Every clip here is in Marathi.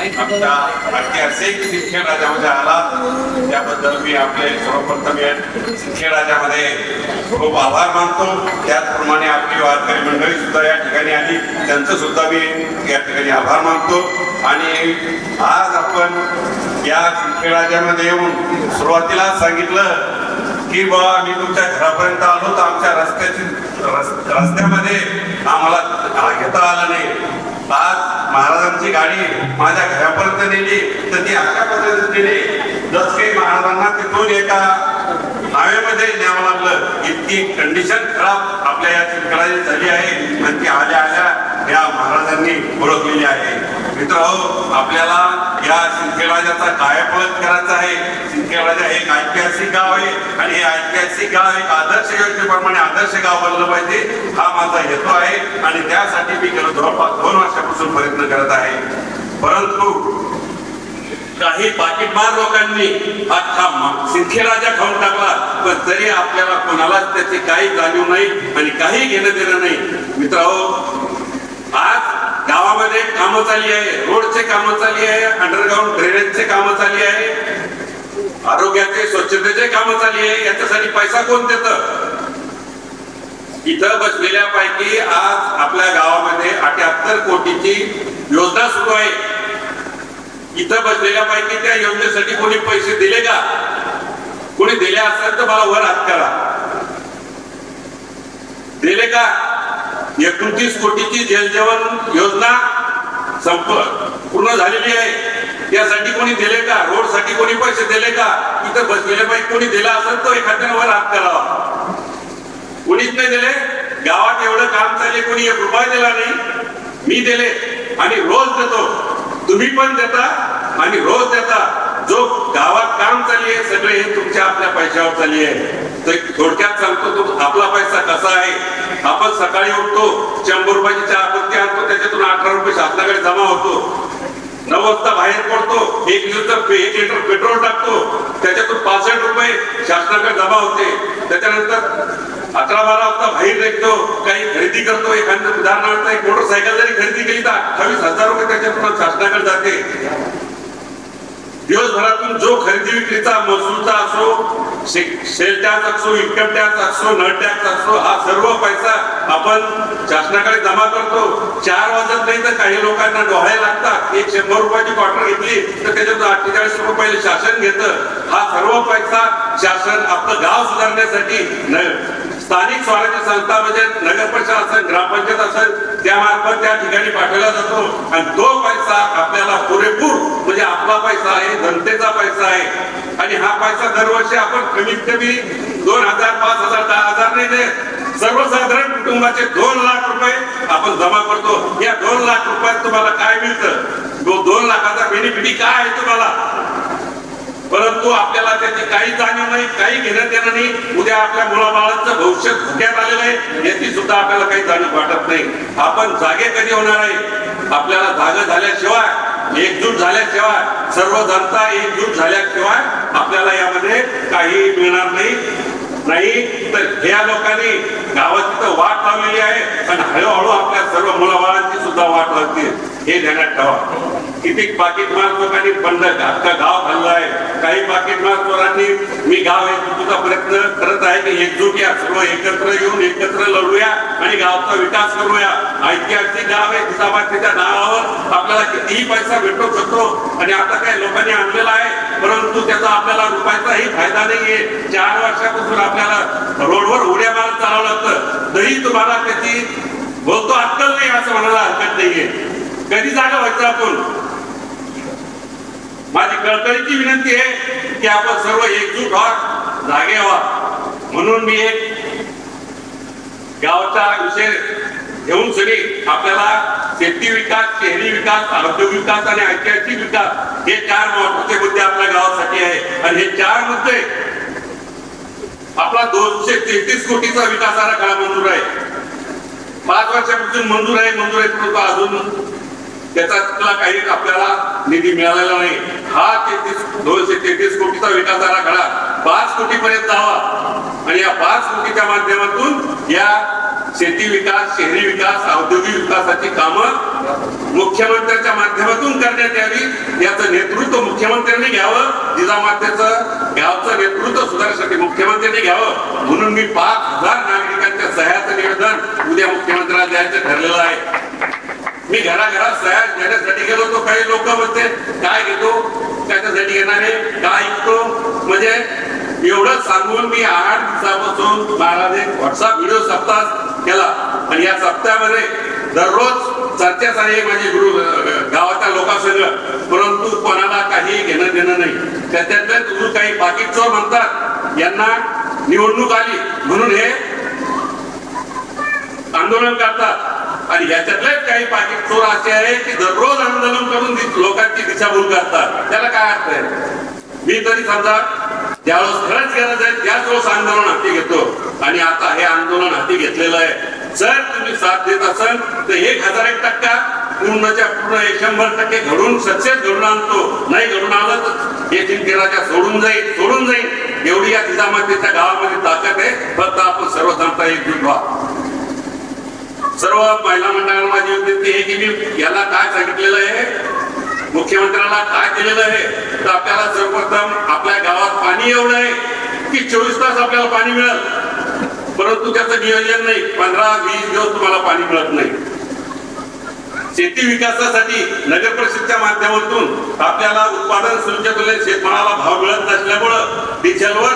आमच्या ऐतिहासिक सिंदखेड राजामध्ये आला. त्याबद्दल मी आपले सर्वप्रथम या राजामध्ये खूप आभार मानतो. त्याचप्रमाणे आपली वारकरी मंडळी सुद्धा या ठिकाणी आली. त्यांचं सुद्धा मी या ठिकाणी आभार मानतो. आणि आज आपण या सिंदखेड राजामध्ये येऊन सुरुवातीला सांगितलं की बा मी तुमच्या घरापर्यंत आलो तर आमच्या रस्त्याची रस- रस्त्यामध्ये आम्हाला घेता आलं नाही. आज महाराजांची गाडी माझ्या घरापर्यंत नेली. तर ती अशा पद्धतीने नेली. जस काही महाराजांना तिथून एका नावेमध्ये न्यावं लागलं इतकी कंडिशन खराब आपल्या या चित्रकलाची झाली आहे. आणि ती आल्या आल्या या महाराजांनी ओळखलेली आहे. मित्र हो, आपल्याला या सिंदखेडराजाचा कायापालट करायचा आहे. सिंदखेडराजा राजा एक ऐतिहासिक गाव आहे. आणि हे ऐतिहासिक गाव एक आदर्श योजनेप्रमाणे आदर्श गाव बनलं पाहिजे. हा माझा हेतू आहे. आणि त्यासाठी मी गेलो जवळपास प्रयत्न करत आहे. परंतु काही पाकिटमार लोकांनी अख्खा खाऊन टाकला. पण तरी आपल्याला कोणालाच त्याची काही जाणीव नाही आणि काही घेणं देणं नाही. मित्रांनो आज गावामध्ये कामं चालली आहे. रोडचे कामं चालली आहे. अंडरग्राऊंड ड्रेनेजचे कामं चालली आहे. आरोग्याचे स्वच्छतेचे कामं चालली आहे. याच्यासाठी पैसा कोण देतं? इथं बसलेल्या पैकी आज आपल्या गावामध्ये अठ्याहत्तर कोटीची योजना सुरू आहे. इथं बसलेल्या पैकी त्या योजनेसाठी कोणी पैसे दिले का? कोणी दिले असेल तर मला वर हात करा. दिले का? एकोणतीस कोटीची जल योजना संप पूर्ण झालेली आहे. त्यासाठी कोणी दिले का? रोडसाठी कोणी पैसे दिले का? इथं बसलेल्यापैकी पैकी कोणी दिला असेल तर एखाद्यावर वर हात करावा. कोणीच नाही दिले. गावात एवढं काम चालले कोणी एक रुपया दिला नाही. मी दिले आणि रोज देतो. तुम्ही पण देता आणि रोज देता. जो गावात काम चालली आहे सगळे हे तुमच्या आपल्या पैशावर चालली आहे तर थोडक्यात सांगतो तो आपला पैसा कसा आहे? आपण सकाळी उठतो शंभर रुपयाची चहा पत्ती आणतो त्याच्यातून अठरा रुपये शासनाकडे जमा होतो. नऊ वाजता बाहेर पडतो एक लिटर एक लिटर पेट्रोल टाकतो त्याच्यातून पासष्ट रुपये शासनाकडे जमा होते. त्याच्यानंतर अकरा बारा वाजता बाहेर निघतो काही खरेदी करतो. एखादं उदाहरणार्थ एक मोटरसायकल जरी खरेदी केली तर अठ्ठावीस हजार रुपये त्याच्यातून शासनाकडे जाते. दिवसभरातून जो खरेदी विक्रीचा महसूलचा असो सेल टॅक्स असो इन्कम टॅक्स असो नळ टॅक्स असो हा सर्व पैसा आपण शासनाकडे जमा करतो. चार वाजत नाही तर काही लोकांना डोहाळे लागतात. एक शंभर रुपयाची क्वार्टर घेतली तर त्याच्यातून अठ्ठेचाळीस रुपये शासन घेतं. हा सर्व पैसा शासन आपलं गाव सुधारण्यासाठी स्थानिक स्वराज्य संस्था म्हणजे नगर परिषद असेल ग्रामपंचायत असेल त्यामार्फत त्या ठिकाणी पाठवला जातो. आणि तो पैसा आपल्याला पुरेपूर म्हणजे आपला पैसा आहे जनतेचा पैसा आहे. आणि हा पैसा दरवर्षी आपण कमीत कमी दोन हजार पाच हजार दहा हजार नाही देत. सर्वसाधारण कुटुंबाचे दोन लाख रुपये आपण जमा करतो. या दोन लाख रुपयात तुम्हाला काय मिळतं? दोन लाखाचा बेनिफिट काय आहे तुम्हाला? परंतु आपल्याला त्याची काही जाणीव नाही काही घेणं देणं नाही. उद्या आपल्या मुलाबाळांचं भविष्य धोक्यात आलेलं आहे. याची सुद्धा आपल्याला काही जाणीव वाटत नाही. आपण जागे कधी होणार आहे? आपल्याला जाग झाल्याशिवाय एकजूट झाल्याशिवाय सर्व जनता एकजूट झाल्याशिवाय आपल्याला यामध्ये काही मिळणार नाही. नाही तर ह्या लोकांनी गावात तिथं वाट लावलेली आहे. आणि हळूहळू आपल्या सर्व मुलाबाळांची सुद्धा वाट लागते. हे ध्यानात ठेवा. किती पाकिटमार लोकांनी बंद अख्खा गाव खाल्ला आहे. काही पाकिटमार चोरांनी मी गाव एकजुटीचा प्रयत्न करत आहे की एकजूट या सर्व एकत्र येऊन एकत्र लढूया आणि गावचा विकास करूया. ऐतिहासिक गाव आहे जिजाबाद नावावर आपल्याला कितीही पैसा भेटू शकतो आणि आता काही लोकांनी आणलेला आहे परंतु त्याचा आपल्याला रुपयाचाही फायदा नाहीये. चार वर्षापासून आपल्याला रोडवर उड्या मारत चालावं लागतं तरी तुम्हाला त्याची बोलतो अक्कल नाही असं म्हणायला हरकत नाहीये. कधी जागा व्हायचं आपण? माझी कळकळीची विनंती आहे की आपण सर्व एकजूट व्हा जागे व्हा. म्हणून मी एक गावचा विषय घेऊन सगळी आपल्याला शेती विकास शहरी विकास औद्योगिक विकास आणि ऐतिहासिक विकास हे चार महत्त्वाचे मुद्दे आपल्या गावासाठी आहे. आणि हे चार मुद्दे आपला दोनशे तेहतीस कोटीचा विकास काळ मंजूर आहे. पाच वर्षापासून मंजूर आहे मंजूर आहे परंतु अजून त्याचा काही आपल्याला निधी मिळालेला नाही. हा तेहतीस दोनशे तेहतीस कोटीचा विकास आराखडा पाच कोटी पर्यंत जावा. आणि या पाच कोटीच्या माध्यमातून या शेती विकास शहरी विकास औद्योगिक विकासाची कामं मुख्यमंत्र्यांच्या माध्यमातून करण्यात यावी. याचं नेतृत्व मुख्यमंत्र्यांनी घ्यावं. जिजामात्याचं गावचं नेतृत्व सुधारण्यासाठी मुख्यमंत्र्यांनी घ्यावं. म्हणून मी पाच हजार नागरिकांच्या सह्याचं निवेदन उद्या मुख्यमंत्र्याला द्यायचं ठरलेलं आहे. मी घराघरात सह्या घेण्यासाठी गेलो तो काही लोक म्हणते काय घेतो त्याच्यासाठी घेणारे काय ऐकतो म्हणजे एवढं सांगून मी आठ दिवसापासून महाराजे व्हॉट्सअप व्हिडिओ सप्ताह केला. आणि या सप्ताहामध्ये दररोज चर्चा झाली माझे गुरु गावाच्या लोकांसंग परंतु कोणाला काही घेणं देणं नाही. त्याच्यातले गुरु काही पाकिट चोर म्हणतात. यांना निवडणूक आली. म्हणून हे आंदोलन करतात. आणि याच्यातलेच काही पाकिट चोर असे आहे की दररोज आंदोलन करून लोकांची दिशाभूल करतात. त्याला काय अर्थ आहे? मी तरी समजा त्यावेळेस खरंच गरज आहे त्याच वेळेस आंदोलन हाती घेतो. आणि आता हे आंदोलन हाती घेतलेलं आहे. जर तुम्ही साथ देत असाल तर एक हजार एक टक्का पूर्णच्या पूर्ण एक शंभर टक्के घडून सक्सेस घडून आणतो. नाही घडून आलं तर हे सोडून जाईल सोडून जाईल. एवढी या जिजामातेच्या गावामध्ये ताकद आहे. फक्त आपण सर्व एकजूट व्हा. सर्व महिला मंडळांना माझी विनंती आहे की मी याला काय सांगितलेलं आहे मुख्यमंत्र्याला काय केलेलं आहे तर आपल्याला सर्वप्रथम आपल्या गावात पाणी एवढं आहे की चोवीस तास आपल्याला पाणी मिळत परंतु त्याचं नियोजन नाही. पंधरा वीस दिवस तुम्हाला पाणी मिळत नाही. शेती विकासासाठी नगर परिषदच्या माध्यमातून आपल्याला उत्पादन सुविधेतले शेतमालाला भाव मिळत नसल्यामुळं डिझेलवर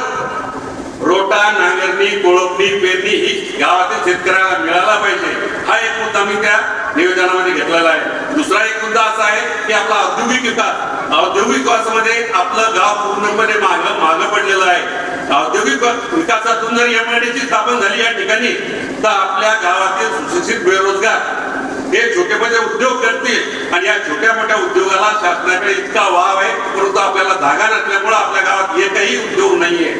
रोटा नांगरणी कोळपणी पेरणी ही गावातील शेतकऱ्याला मिळाला पाहिजे. हा एक मुद्दा मी त्या नियोजनामध्ये घेतलेला आहे. दुसरा एक मुद्दा असा आहे की आपला औद्योगिक विकास औद्योगिक विकासामध्ये आपलं गाव पूर्णपणे माग मागं पडलेलं आहे. औद्योगिक विकासातून जर एमआयडीची स्थापन झाली या ठिकाणी तर आपल्या गावातील सुशिक्षित बेरोजगार हे छोटे मोठे उद्योग करतील. आणि या छोट्या मोठ्या उद्योगाला शासनाकडे इतका वाव आहे परंतु आपल्याला धागा नसल्यामुळे आपल्या गावात एकही उद्योग नाहीये.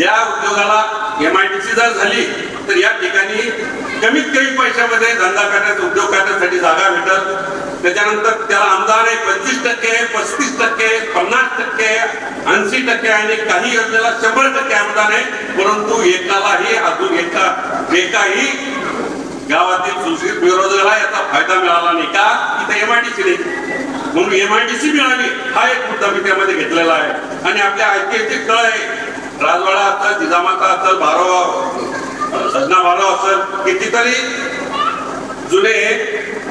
या उद्योगाला एमआयडीसी जर झाली तर या ठिकाणी कमीत कमी पैशामध्ये धंदा करण्याचा उद्योग करण्यासाठी जागा भेटत त्याच्यानंतर त्याला अनुदान आहे पंचवीस टक्के पस्तीस टक्के पन्नास टक्के ऐंशी टक्के आणि काही योजनेला शंभर टक्के अनुदान आहे. परंतु एकालाही अजून एका एकाही गावातील सुशील बेरोजगाराला याचा फायदा मिळाला नाही. का? तिथं एम आय डी सी नाही. म्हणून एम आय डी सी मिळाली हा एक मुद्दा मी त्यामध्ये घेतलेला आहे. आणि आपल्या ऐतिहासिक कळ आहे राजवाडा असेल जिजामाता असेल बारोबा सजना बारो असेल कितीतरी जुने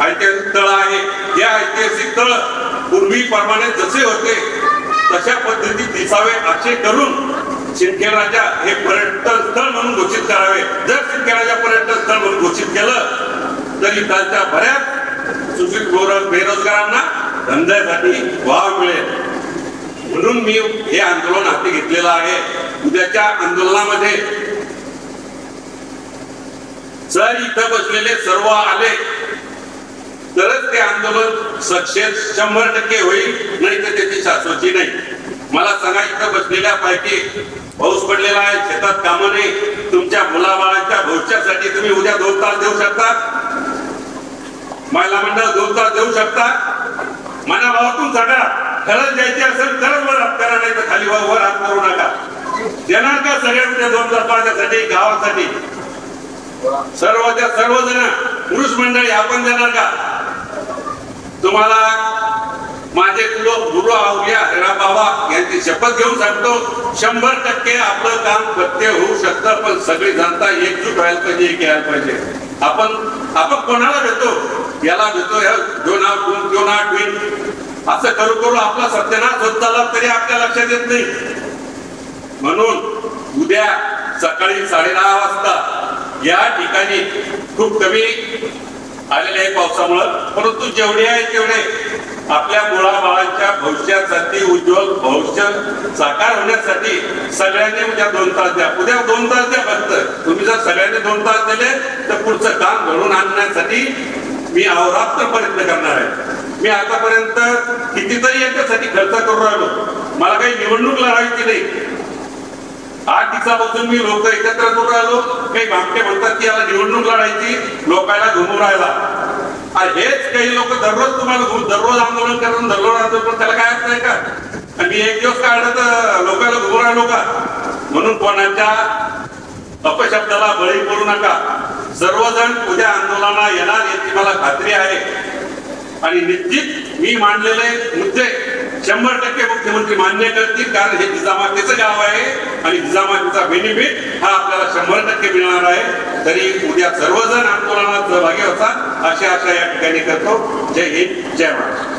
ऐतिहासिक तळ आहे. या ऐतिहासिक तळ पूर्वीप्रमाणे जसे होते तशा पद्धतीत दिसावे असे करून शिंदखेड राजा हे पर्यटन स्थळ म्हणून घोषित करावे. जर शिंदखेड राजा पर्यटन स्थळ म्हणून घोषित केलं तर इथलच्या बऱ्याच सुशील गोर- बेरोजगारांना धंद्यासाठी वाव मिळेल. म्हणून मी हे आंदोलन हाती घेतलेलं आहे. उद्याच्या आंदोलनामध्ये जर इथं बसलेले सर्व आले तरच ते आंदोलन सक्सेस शंभर टक्के होईल नाही तर त्याची शाश्वती नाही. मला सांगा इथं बसलेल्या पैकी पाऊस पडलेला आहे शेतात काम नाही तुमच्या मुलाबाळांच्या भविष्यासाठी तुम्ही उद्या दोन तास देऊ शकता? महिला मंडळ दोन तास देऊ शकता? मना भावातून सांगा खरंच द्यायची असेल खरंच वर हात करा नाही तर खाली भाऊ वर हात करू नका. देणार का सगळ्या उद्या दोन तास गावासाठी? सर्व त्या सर्वजण पुरुष मंडळी आपण देणार का? तुम्हाला माझे गुरु गुरु अवलिया हरा बाबा यांची शपथ घेऊन सांगतो शंभर टक्के आपलं काम सत्य होऊ शकतं पण सगळी जनता एकजूट व्हायला पाहिजे एक यायला पाहिजे. आपण आपण कोणाला भेटतो? याला भेटतो या दोन आठ दोन जो नाव असं करू करू आपला सत्यनाश होत चालला तरी आपल्या लक्षात येत नाही. म्हणून उद्या सकाळी साडेदहा वाजता या ठिकाणी खूप कमी आलेले आहे पावसामुळं. परंतु जेवढे आहे तेवढे आपल्या मुलाबाळांच्या भविष्यासाठी उज्ज्वल भविष्य साकार होण्यासाठी सगळ्यांनी उद्या दोन तास द्या. उद्या दोन तास द्या फक्त. तुम्ही जर सगळ्यांनी दोन तास दिले तर पुढचं काम घडून आणण्यासाठी मी अवरात्र प्रयत्न करणार आहे. मी आतापर्यंत कितीतरी याच्यासाठी खर्च करून राहिलो. मला काही निवडणूक लढायची नाही. आठ दिवसापासून मी लोक एकत्र करून राहिलो. काही भामटे म्हणतात की याला निवडणूक लढायची लोकांना घुमून राहिला आणि हेच काही लोक दररोज तुम्हाला दररोज आंदोलन करून दररोज आंदोलन त्याला काय अर्थ आहे का? आणि मी एक दिवस काढलं तर लोकांना घुमून राहिलो का? म्हणून कोणाच्या अपशब्दाला बळी पडू नका. सर्वजण उद्या आंदोलनाला येणार याची मला खात्री आहे. आणि निश्चित मी मांडलेले मुद्दे शंभर टक्के मुख्यमंत्री मान्य करतील कारण हे निजामातेचं गाव आहे आणि निजामातेचा बेनिफिट हा आपल्याला शंभर टक्के मिळणार आहे. तरी उद्या सर्वजण आंदोलनात सहभागी होतात. अशी आशा या ठिकाणी करतो. जय हिंद जय महाराष्ट्र.